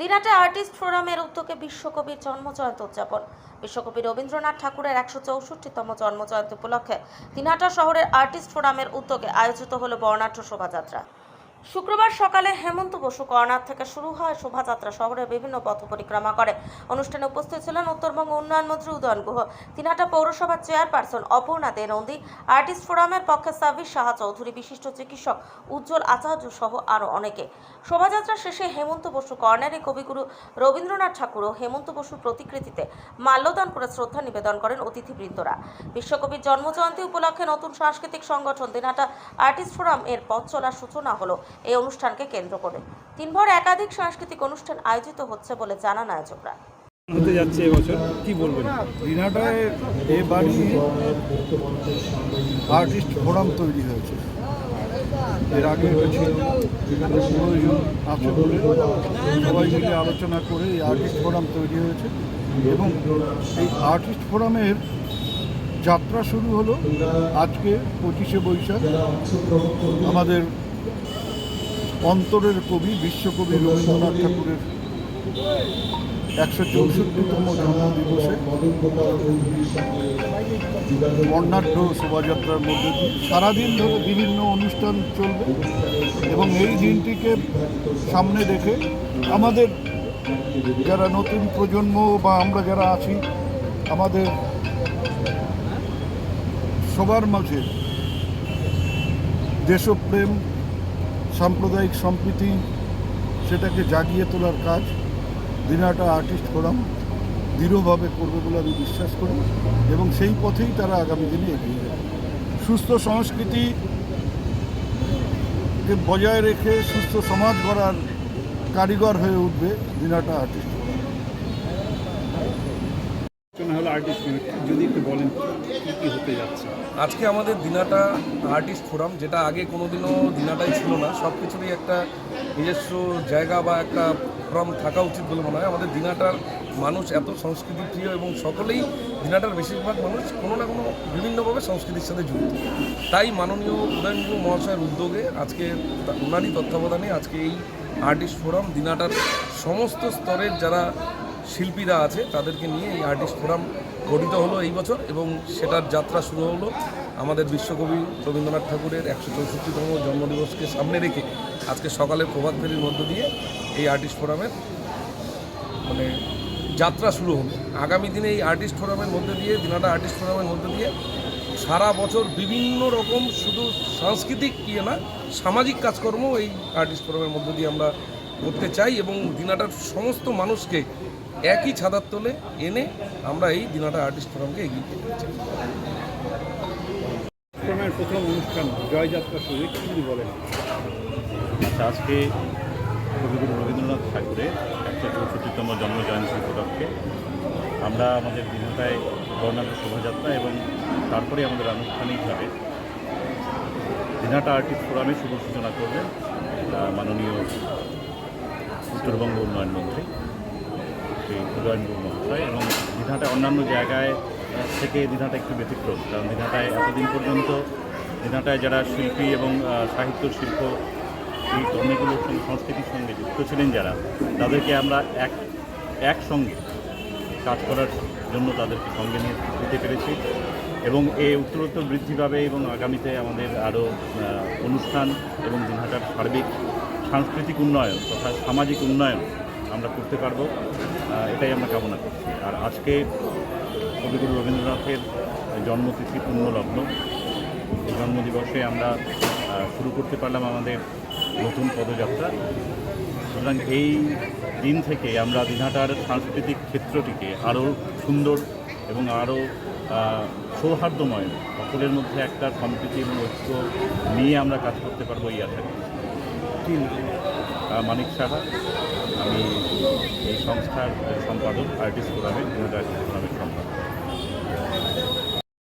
Dinhata artist ফোরামের উদ্যোগে বিশ্বকবির জন্মজয়ন্তী উদযাপন। বিশ্বকবি রবীন্দ্রনাথ ঠাকুরের একশো চৌষট্টিতম জন্মজয়ন্তী উপলক্ষে দিনহাটা শহরের আর্টিস্ট ফোরামের উদ্যোগে আয়োজিত হলো বর্ণাঢ্য শোভাযাত্রা। শুক্রবার সকালে হেমন্ত বসু কর্নার থেকে শুরু হয় শোভাযাত্রা। শহরের বিভিন্ন পথ পরিক্রমা করে। অনুষ্ঠানে উপস্থিত ছিলেন উত্তরবঙ্গ উন্নয়ন মন্ত্রী উদয়ন গুহ। তিনহাটা পৌরসভার চেয়ারপারসন অপর্ণা দে নন্দী। আর্টিস্ট ফোরামের পক্ষে সাবির সাহা চৌধুরী, বিশিষ্ট চিকিৎসক উজ্জ্বল আচার্য সহ আরও অনেকে। শোভাযাত্রা শেষে হেমন্ত বসু কর্নারে কবিগুরু রবীন্দ্রনাথ ঠাকুর ও হেমন্ত বসুর প্রতিকৃতিতে মাল্যদান করে শ্রদ্ধা নিবেদন করেন অতিথিবৃন্দরা। বিশ্বকবির জন্মজয়ন্তী উপলক্ষে নতুন সাংস্কৃতিক সংগঠন দিনাটা আর্টিস্ট ফোরাম এর পথ চলার সূচনা হলো। এই অনুষ্ঠানকে কেন্দ্র করে। দিনভর একাধিক সাংস্কৃতিক অনুষ্ঠান আয়োজিত হচ্ছে বলে জানান আয়োজকরা। হতে যাচ্ছে এবছর। কি বলবেন? দিনাটায় এবারই আর্টিস্ট ফোরাম তৈরি হয়েছে। এর আগে ছিল বিভিন্ন প্রয়োজন আছে বলে সবাই মিলে আলোচনা করে এই আর্টিস্ট ফোরাম তৈরি হয়েছে। এবং এই আর্টিস্ট ফোরামের যাত্রা শুরু হলো আজকে পঁচিশে বৈশাখ। আমাদের অন্তরের কবি, বিশ্বকবি রবীন্দ্রনাথ ঠাকুরের একশো চৌষট্টিতম জন্মদিবসে বর্ণাঢ্য শোভাযাত্রার মধ্যে দিয়ে সারাদিন ধরে বিভিন্ন অনুষ্ঠান চলবে এবং এই দিনটিকে সামনে রেখে আমাদের যারা নতুন প্রজন্ম বা আমরা যারা আছি, আমাদের সবার মাঝে দেশপ্রেম সাম্প্রদায়িক সম্প্রীতি, সেটাকে জাগিয়ে তোলার কাজ, দিনাটা আর্টিস্ট ফোরাম দৃঢ়ভাবে করবে বলে আমি বিশ্বাস করি এবং সেই পথেই তারা আগামী দিনে এগিয়ে যাবে। সুস্থ সংস্কৃতিকে বজায় রেখে সুস্থ সমাজ গড়ার কারিগর হয়ে উঠবে দিনাটা আর্টিস্ট আর্টিস্ট যদি একটু বলেন আজকে আমাদের দিনাটা আর্টিস্ট ফোরাম যেটা আগে কোনোদিনও দিনাটাই ছিল না, সব কিছুরই একটা নিজস্ব জায়গা বা একটা ফোরাম থাকা উচিত বলে মনে হয়। আমাদের দিনাটার মানুষ এত সংস্কৃতি প্রিয় এবং সকলেই দিনাটার বেশিরভাগ মানুষ কোনো না কোনো বিভিন্নভাবে সংস্কৃতির সাথে যুক্ত। তাই মাননীয় উদয়নগুরু মহাশয়ের উদ্যোগে আজকে ওনারই তত্ত্বাবধানে আজকে এই আর্টিস্ট ফোরাম দিনাটার সমস্ত স্তরের যারা শিল্পীরা আছে, তাদেরকে নিয়ে এই আর্টিস্ট ফোরাম গঠিত হলো এই বছর এবং সেটার যাত্রা শুরু হলো আমাদের বিশ্বকবি রবীন্দ্রনাথ ঠাকুরের একশো চৌষট্টিতম জন্মদিবসকে সামনে রেখে আজকে সকালে প্রভাত ফেরির মধ্য দিয়ে এই আর্টিস্ট ফোরামের মানে যাত্রা শুরু হলো। আগামী দিনে এই আর্টিস্ট ফোরামের মধ্যে দিয়ে, দিনাটা আর্টিস্ট ফোরামের মধ্যে দিয়ে সারা বছর বিভিন্ন রকম শুধু সাংস্কৃতিক ইয়ে না, সামাজিক কাজকর্ম এই আর্টিস্ট ফোরামের মধ্যে দিয়ে আমরা করতে চাই এবং দিনাটার সমস্ত মানুষকে একই ছাদার তলে এনে আমরা এই দিনাটা আর্টিস্ট ফোরামকে এগিয়ে নিয়ে প্রথম অনুষ্ঠান জয়যাত্রা শুরু কি বলেন? আচ্ছা আজকে কবিগুরু রবীন্দ্রনাথ ঠাকুরের একশো চৌষট্টিতম জন্মজয়ন্তী উপলক্ষে আমরা আমাদের দিনটায় বর্ণাঢ্য শোভাযাত্রা এবং তারপরে আমাদের আনুষ্ঠানিকভাবে দিনাটা আর্টিস্ট ফোরামে শুভ সূচনা করবেন মাননীয় উত্তরবঙ্গ উন্নয়ন মন্ত্রী। উদয়ন গুরু মহাশয় এবং দিনহাটা অন্যান্য জায়গায় থেকে দিনহাটা একটু ব্যতিক্রম। কারণ দিনহাটায় এতদিন পর্যন্ত দিনহাটায় যারা শিল্পী এবং সাহিত্য শিল্প, এই ধর্মগুলোর সঙ্গে সংস্কৃতির সঙ্গে যুক্ত ছিলেন যারা, তাদেরকে আমরা এক, একসঙ্গে কাজ করার জন্য তাদেরকে সঙ্গে নিয়ে দিতে পেরেছি এবং এ উত্তরোত্তর বৃদ্ধি পাবে এবং আগামীতে আমাদের আরও অনুষ্ঠান এবং দিনহাটার সার্বিক, সাংস্কৃতিক উন্নয়ন তথা সামাজিক উন্নয়ন আমরা করতে পারব। এটাই আমরা কামনা করছি। আর আজকে কবিগুরু রবীন্দ্রনাথের জন্মতিথি পুণ্যলগ্ন। এই জন্মদিবসে আমরা শুরু করতে পারলাম আমাদের নতুন পদযাত্রা। সুতরাং এই দিন থেকে আমরা দিনহাটার সাংস্কৃতিক ক্ষেত্রটিকে আরও সুন্দর এবং আরও সৌহার্দ্যময়, সকলের মধ্যে একটা সম্প্রীতি এবং ঐক্য নিয়ে আমরা কাজ করতে পারব এই আশা মানিক সাহা। আমি এই সংস্থার সম্পাদক আর্টিস্ট ফোরামের আর্টিস্ট ফোরামের